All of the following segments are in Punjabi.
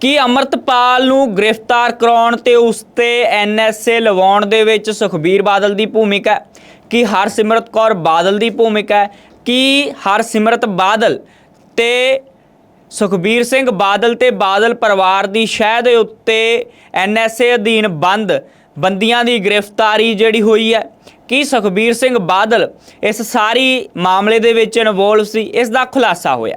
ਕਿ ਅਮਰਤਪਾਲ ਨੂੰ ਗ੍ਰਿਫਤਾਰ ਕਰਾਉਣ ਤੇ ਉਸ ਤੇ ਐਨਐਸਏ ਲਵਾਉਣ ਦੇ ਵਿੱਚ ਸੁਖਬੀਰ ਬਾਦਲ ਦੀ ਭੂਮਿਕਾ ਹੈ? ਕਿ ਹਰਸਿਮਰਤ ਕੌਰ ਬਾਦਲ ਦੀ ਭੂਮਿਕਾ ਹੈ? ਕਿ ਹਰਸਿਮਰਤ ਬਾਦਲ ਤੇ ਸੁਖਬੀਰ ਸਿੰਘ ਬਾਦਲ ਤੇ ਬਾਦਲ ਪਰਿਵਾਰ ਦੀ ਸ਼ਹਿ ਦੇ ਉੱਤੇ ਐਨਐਸਏ ਅਧੀਨ ਬੰਦ ਬੰਦੀਆਂ ਦੀ ਗ੍ਰਿਫਤਾਰੀ ਜਿਹੜੀ ਹੋਈ ਹੈ? ਕੀ ਸੁਖਬੀਰ ਸਿੰਘ ਬਾਦਲ ਇਸ ਸਾਰੀ ਮਾਮਲੇ ਦੇ ਵਿੱਚ ਇਨਵੋਲਵ ਸੀ? ਇਸ ਦਾ ਖੁਲਾਸਾ ਹੋਇਆ।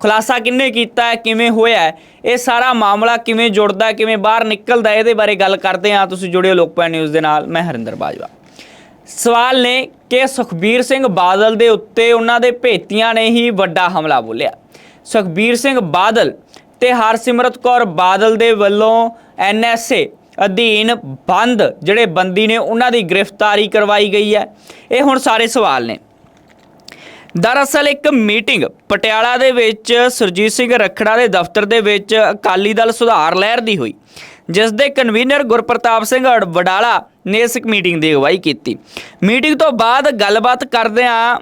ਖੁਲਾਸਾ ਕਿੰਨੇ ਕੀਤਾ ਹੈ ਕਿਵੇਂ ਹੋਇਆ ਹੈ, ਇਹ ਸਾਰਾ ਮਾਮਲਾ ਕਿਵੇਂ ਜੁੜਦਾ ਹੈ, ਕਿਵੇਂ ਬਾਹਰ ਨਿਕਲਦਾ ਇਹਦੇ ਬਾਰੇ ਗੱਲ ਕਰਦੇ ਹਾਂ। ਤੁਸੀਂ ਜੁੜਿਓ ਲੋਕਪਾਲ ਨਿਊਜ਼ ਦੇ ਨਾਲ ਮੈਂ ਹਰਿੰਦਰ ਬਾਜਵਾ। ਸਵਾਲ ਨੇ ਕਿ ਸੁਖਬੀਰ ਸਿੰਘ ਬਾਦਲ ਦੇ ਉੱਤੇ ਉਹਨਾਂ ਦੇ ਭੇਤੀਆਂ ਨੇ ਹੀ ਵੱਡਾ ਹਮਲਾ ਬੋਲਿਆ। ਸੁਖਬੀਰ ਸਿੰਘ ਬਾਦਲ ਤੇ ਹਰਸਿਮਰਤ ਕੌਰ ਬਾਦਲ ਦੇ ਵੱਲੋਂ ਐਨਐਸਏ ਅਧੀਨ ਬੰਦ ਜਿਹੜੇ ਬੰਦੀ ਨੇ ਉਹਨਾਂ ਦੀ ਗ੍ਰਿਫਤਾਰੀ ਕਰਵਾਈ ਗਈ ਹੈ। ਇਹ ਹੁਣ ਸਾਰੇ ਸਵਾਲ ਨੇ। ਦਰਅਸਲ ਇੱਕ ਮੀਟਿੰਗ ਪਟਿਆਲਾ ਦੇ ਵਿੱਚ ਸੁਰਜੀਤ ਸਿੰਘ ਰਖੜਾ ਦੇ ਦਫ਼ਤਰ ਦੇ ਵਿੱਚ ਅਕਾਲੀ ਦਲ ਸੁਧਾਰ ਲਹਿਰ ਦੀ ਹੋਈ, ਜਿਸ ਦੇ ਕਨਵੀਨਰ ਗੁਰਪ੍ਰਤਾਪ ਸਿੰਘ ਅੜ- ਵਡਾਲਾ ਨੇ ਇਸ ਮੀਟਿੰਗ ਦੀ ਅਗਵਾਈ ਕੀਤੀ। ਮੀਟਿੰਗ ਤੋਂ ਬਾਅਦ ਗੱਲਬਾਤ ਕਰਦਿਆਂ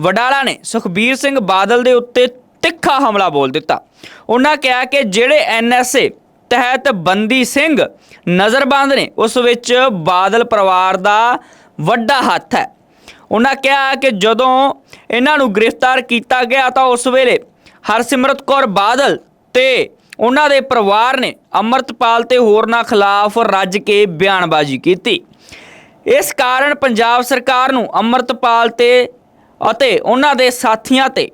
ਵਡਾਲਾ ਨੇ ਸੁਖਬੀਰ ਸਿੰਘ ਬਾਦਲ ਦੇ ਉੱਤੇ ਤਿੱਖਾ ਹਮਲਾ ਬੋਲ ਦਿੱਤਾ। ਉਹਨਾਂ ਕਿਹਾ ਕਿ ਜਿਹੜੇ ਐਨਐਸਏ ਤਹਿਤ ਬੰਦੀ ਸਿੰਘ ਨਜ਼ਰਬੰਦ ਨੇ, ਉਸ ਵਿੱਚ ਬਾਦਲ ਪਰਿਵਾਰ ਦਾ ਵੱਡਾ ਹੱਥ ਹੈ। ਉਹਨਾਂ ਕਿਹਾ ਕਿ ਜਦੋਂ ਇਹਨਾਂ ਨੂੰ ਗ੍ਰਿਫਤਾਰ ਕੀਤਾ ਗਿਆ ਤਾਂ ਉਸ ਵੇਲੇ ਹਰਸਿਮਰਤ ਕੌਰ ਬਾਦਲ ਤੇ ਉਹਨਾਂ ਦੇ ਪਰਿਵਾਰ ਨੇ ਅਮਰਤਪਾਲ ਤੇ ਹੋਰਨਾਂ ਖਿਲਾਫ ਰੱਜ ਕੇ ਬਿਆਨਬਾਜ਼ੀ ਕੀਤੀ। ਇਸ ਕਾਰਨ ਪੰਜਾਬ ਸਰਕਾਰ ਨੂੰ ਅਮਰਤਪਾਲ ਤੇ ਅਤੇ ਉਹਨਾਂ ਦੇ ਸਾਥੀਆਂ ਤੇ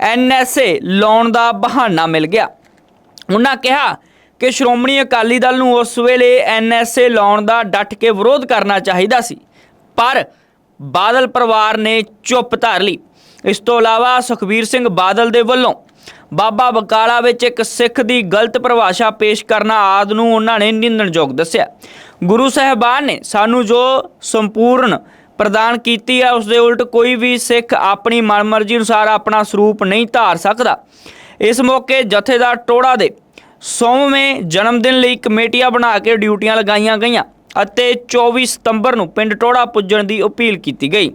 ਐਨਐਸਏ ਲਾਉਣ ਦਾ ਬਹਾਨਾ ਮਿਲ ਗਿਆ। ਉਹਨਾਂ ਕਿਹਾ ਕਿ ਸ਼੍ਰੋਮਣੀ ਅਕਾਲੀ ਦਲ ਨੂੰ ਉਸ ਵੇਲੇ ਐਨਐਸਏ ਲਾਉਣ ਦਾ ਡਟ ਕੇ ਵਿਰੋਧ ਕਰਨਾ ਚਾਹੀਦਾ ਸੀ। ਪਰ ਬਾਦਲ ਪਰਿਵਾਰ ਨੇ ਚੁੱਪ ਧਾਰ ਲਈ। ਇਸ ਤੋਂ ਇਲਾਵਾ ਸੁਖਬੀਰ ਸਿੰਘ ਬਾਦਲ ਦੇ ਵੱਲੋਂ ਬਾਬਾ ਬਕਾਲਾ ਵਿੱਚ ਇੱਕ ਸਿੱਖ ਦੀ ਗਲਤ ਪਰਿਭਾਸ਼ਾ ਪੇਸ਼ ਕਰਨਾ ਆਦ ਨੂੰ ਉਹਨਾਂ ਨੇ ਨਿੰਦਣਯੋਗ ਦੱਸਿਆ। ਗੁਰੂ ਸਾਹਿਬਾਨ ਨੇ ਸਾਨੂੰ ਜੋ ਸੰਪੂਰਨ ਪ੍ਰਦਾਨ ਕੀਤੀ ਹੈ ਉਸ ਦੇ ਉਲਟ ਕੋਈ ਵੀ ਸਿੱਖ ਆਪਣੀ ਮਨਮਰਜ਼ੀ ਅਨੁਸਾਰ ਆਪਣਾ ਸਰੂਪ ਨਹੀਂ ਧਾਰ ਸਕਦਾ। ਇਸ ਮੌਕੇ ਜਥੇਦਾਰ ਟੋੜਾ ਦੇ 100ਵੇਂ ਜਨਮ ਦਿਨ ਲਈ ਕਮੇਟੀਆਂ ਬਣਾ ਕੇ ਡਿਊਟੀਆਂ ਲਗਾਈਆਂ ਗਈਆਂ। ਅਤੇ 24 ਸਤੰਬਰ ਨੂੰ ਪਿੰਡ ਟੋੜਾ ਪੁੱਜਣ ਦੀ ਅਪੀਲ ਕੀਤੀ ਗਈ।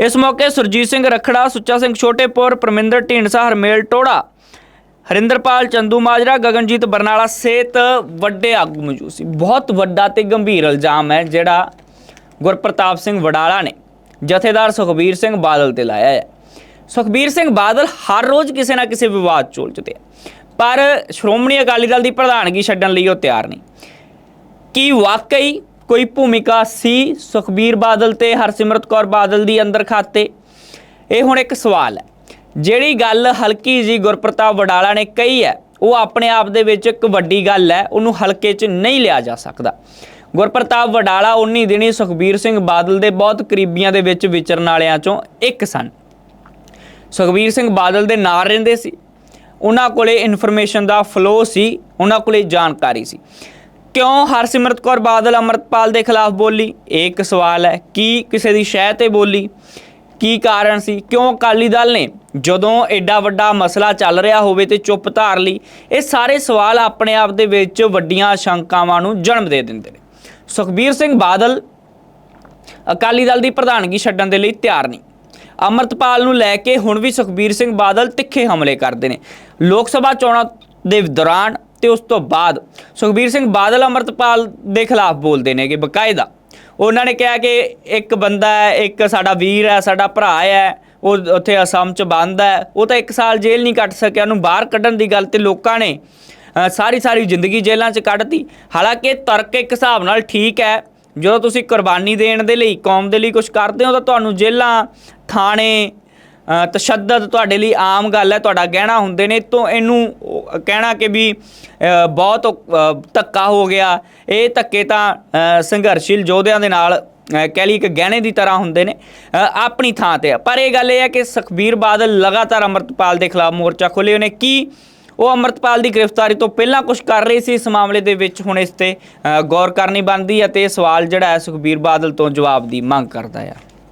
ਇਸ ਮੌਕੇ ਸੁਰਜੀਤ ਸਿੰਘ ਰਖੜਾ, ਸੁੱਚਾ ਸਿੰਘ ਛੋਟੇਪੁਰ, ਪਰਮਿੰਦਰ ਢੀਂਡਸਾ, ਹਰਮੇਲ ਟੋੜਾ, ਹਰਿੰਦਰਪਾਲ ਚੰਦੂ ਮਾਜਰਾ, ਗਗਨਜੀਤ ਬਰਨਾਲਾ ਸੇਤ ਵੱਡੇ ਆਗੂ ਮੌਜੂਦ ਸੀ। ਬਹੁਤ ਵੱਡਾ ਤੇ ਗੰਭੀਰ ਇਲਜ਼ਾਮ ਹੈ ਜਿਹੜਾ ਗੁਰਪ੍ਰਤਾਪ ਸਿੰਘ ਵਡਾਲਾ ਨੇ ਜਥੇਦਾਰ ਸੁਖਬੀਰ ਸਿੰਘ ਬਾਦਲ ਤੇ ਲਾਇਆ ਹੈ। ਸੁਖਬੀਰ ਸਿੰਘ ਬਾਦਲ ਹਰ ਰੋਜ਼ ਕਿਸੇ ਨਾ ਕਿਸੇ ਵਿਵਾਦ 'ਚ ਉਲਝਦੇ ਪਰ ਸ਼੍ਰੋਮਣੀ ਅਕਾਲੀ ਦਲ ਦੀ ਪ੍ਰਧਾਨਗੀ ਛੱਡਣ ਲਈ ਉਹ ਤਿਆਰ ਨਹੀਂ। ਕੀ ਵਾਕਈ ਕੋਈ ਭੂਮਿਕਾ ਸੀ ਸੁਖਬੀਰ ਬਾਦਲ ਤੇ ਹਰਸਿਮਰਤ ਕੌਰ ਬਾਦਲ ਦੀ ਅੰਦਰ ਖਾਤੇ? ਇਹ ਹੁਣ ਇੱਕ ਸਵਾਲ ਹੈ। ਜਿਹੜੀ ਗੱਲ ਹਲਕੀ ਜੀ ਗੁਰਪ੍ਰਤਾਪ ਵਡਾਲਾ ਨੇ ਕਹੀ ਹੈ, ਉਹ ਆਪਣੇ ਆਪ ਦੇ ਵਿੱਚ ਇੱਕ ਵੱਡੀ ਗੱਲ ਹੈ, ਉਹਨੂੰ ਹਲਕੇ 'ਚ ਨਹੀਂ ਲਿਆ ਜਾ ਸਕਦਾ। ਗੁਰਪ੍ਰਤਾਪ ਵਡਾਲਾ 19 ਦਿਨੀ ਸੁਖਬੀਰ ਸਿੰਘ ਬਾਦਲ ਦੇ ਬਹੁਤ ਕਰੀਬੀਆਂ ਦੇ ਵਿੱਚ ਵਿਚਰਨ ਵਾਲਿਆਂ 'ਚੋਂ ਇੱਕ ਸਨ। ਸੁਖਬੀਰ ਸਿੰਘ ਬਾਦਲ ਦੇ ਨਾਲ ਰਹਿੰਦੇ ਸੀ। ਉਹਨਾਂ ਕੋਲੇ ਇਨਫੋਰਮੇਸ਼ਨ ਦਾ ਫਲੋ ਸੀ, ਉਹਨਾਂ ਕੋਲੇ ਜਾਣਕਾਰੀ ਸੀ। ਕਿਉਂ ਹਰਸਿਮਰਤ ਕੌਰ ਬਾਦਲ ਅਮਰਤਪਾਲ ਦੇ ਖਿਲਾਫ ਬੋਲੀ? ਇਹ ਇੱਕ ਸਵਾਲ ਹੈ। ਕੀ ਕਿਸੇ ਦੀ ਸ਼ਹਿ ਤੇ ਬੋਲੀ? ਕੀ ਕਾਰਨ ਸੀ? ਕਿਉਂ ਅਕਾਲੀ ਦਲ ਨੇ ਜਦੋਂ ਐਡਾ ਵੱਡਾ ਮਸਲਾ ਚੱਲ ਰਿਹਾ ਹੋਵੇ ਤੇ ਚੁੱਪ ਧਾਰ ਲਈ, ਇਹ ਸਾਰੇ ਸਵਾਲ ਆਪਣੇ ਆਪ ਦੇ ਵਿੱਚ ਵੱਡੀਆਂ ਸ਼ੰਕਾਵਾਂ ਨੂੰ ਜਨਮ ਦੇ ਦਿੰਦੇ ਨੇ। ਸੁਖਬੀਰ ਸਿੰਘ ਬਾਦਲ ਅਕਾਲੀ ਦਲ ਦੀ ਪ੍ਰਧਾਨਗੀ ਛੱਡਣ ਦੇ ਲਈ ਤਿਆਰ ਨਹੀਂ। ਅਮਰਤਪਾਲ ਨੂੰ ਲੈ ਕੇ ਹੁਣ ਵੀ ਸੁਖਬੀਰ ਸਿੰਘ ਬਾਦਲ ਤਿੱਖੇ ਹਮਲੇ ਕਰਦੇ ਨੇ। ਲੋਕ ਸਭਾ ਚੋਣਾਂ ਦੇ ਦੌਰਾਨ ਤੇ ਉਸ ਤੋਂ ਬਾਅਦ ਸੁਖਬੀਰ ਸਿੰਘ ਬਾਦਲ ਅਮਰਤਪਾਲ ਦੇ ਖਿਲਾਫ ਬੋਲਦੇ ਨੇਗੇ ਬਕਾਇਦਾ। ਉਹਨਾਂ ਨੇ ਕਿਹਾ ਕਿ ਇੱਕ ਬੰਦਾ ਹੈ, ਇੱਕ ਸਾਡਾ ਵੀਰ ਹੈ, ਸਾਡਾ ਭਰਾ ਹੈ, ਉਹ ਉੱਥੇ ਅਸਾਮ ਚ ਬੰਦ ਹੈ, ਉਹ ਤਾਂ ਇੱਕ ਸਾਲ ਜੇਲ੍ਹ ਨਹੀਂ ਕੱਟ ਸਕਿਆ, ਉਹਨੂੰ ਬਾਹਰ ਕੱਢਣ ਦੀ ਗੱਲ ਤੇ ਲੋਕਾਂ ਨੇ ਸਾਰੀ ਸਾਰੀ ਜ਼ਿੰਦਗੀ ਜੇਲ੍ਹਾਂ 'ਚ ਕੱਢਤੀ। ਹਾਲਾਂਕਿ ਤਰਕ ਇੱਕ ਹਿਸਾਬ ਨਾਲ ਠੀਕ ਹੈ, ਜਦੋਂ ਤੁਸੀਂ ਕੁਰਬਾਨੀ ਦੇਣ ਦੇ ਲਈ, ਕੌਮ ਦੇ ਲਈ ਕੁਝ ਕਰਦੇ ਹੋ ਤਾਂ ਤੁਹਾਨੂੰ ਜੇਲ੍ਹਾਂ, ਥਾਣੇ ਤਸ਼ੱਦਦ ਤੁਹਾਡੇ ਲਈ ਆਮ ਗੱਲ ਹੈ, ਤੁਹਾਡਾ ਗਹਿਣਾ ਹੁੰਦੇ ਨੇ, ਤੋਂ ਇਹਨੂੰ ਕਹਿਣਾ ਕਿ ਵੀ ਬਹੁਤ ਧੱਕਾ ਹੋ ਗਿਆ। ਇਹ ਧੱਕੇ ਤਾਂ ਸੰਘਰਸ਼ੀਲ ਯੋਧਿਆਂ ਦੇ ਨਾਲ ਕਹਿ ਲਈ ਇੱਕ ਗਹਿਣੇ ਦੀ ਤਰ੍ਹਾਂ ਹੁੰਦੇ ਨੇ ਆਪਣੀ ਥਾਂ ਤੇ ਆ। ਪਰ ਇਹ ਗੱਲ ਇਹ ਹੈ ਕਿ ਸੁਖਬੀਰ ਬਾਦਲ ਲਗਾਤਾਰ ਅਮਰਤਪਾਲ ਦੇ ਖਿਲਾਫ ਮੋਰਚਾ ਖੋਲ੍ਹੇ ਉਹਨੇ ਕੀ ਉਹ ਅਮਰਤਪਾਲ ਦੀ ਗ੍ਰਿਫਤਾਰੀ ਤੋਂ ਪਹਿਲਾਂ ਕੁਝ ਕਰ ਰਹੀ ਸੀ? ਇਸ ਮਾਮਲੇ ਦੇ ਵਿੱਚ ਹੁਣ ਇਸ ਤੇ ਗੌਰ ਕਰਨੀ ਬਣਦੀ ਹੈ ਤੇ ਇਹ ਸਵਾਲ ਜਿਹੜਾ ਹੈ ਸੁਖਬੀਰ ਬਾਦਲ ਤੋਂ ਜਵਾਬ ਦੀ ਮੰਗ ਕਰਦਾ ਹੈ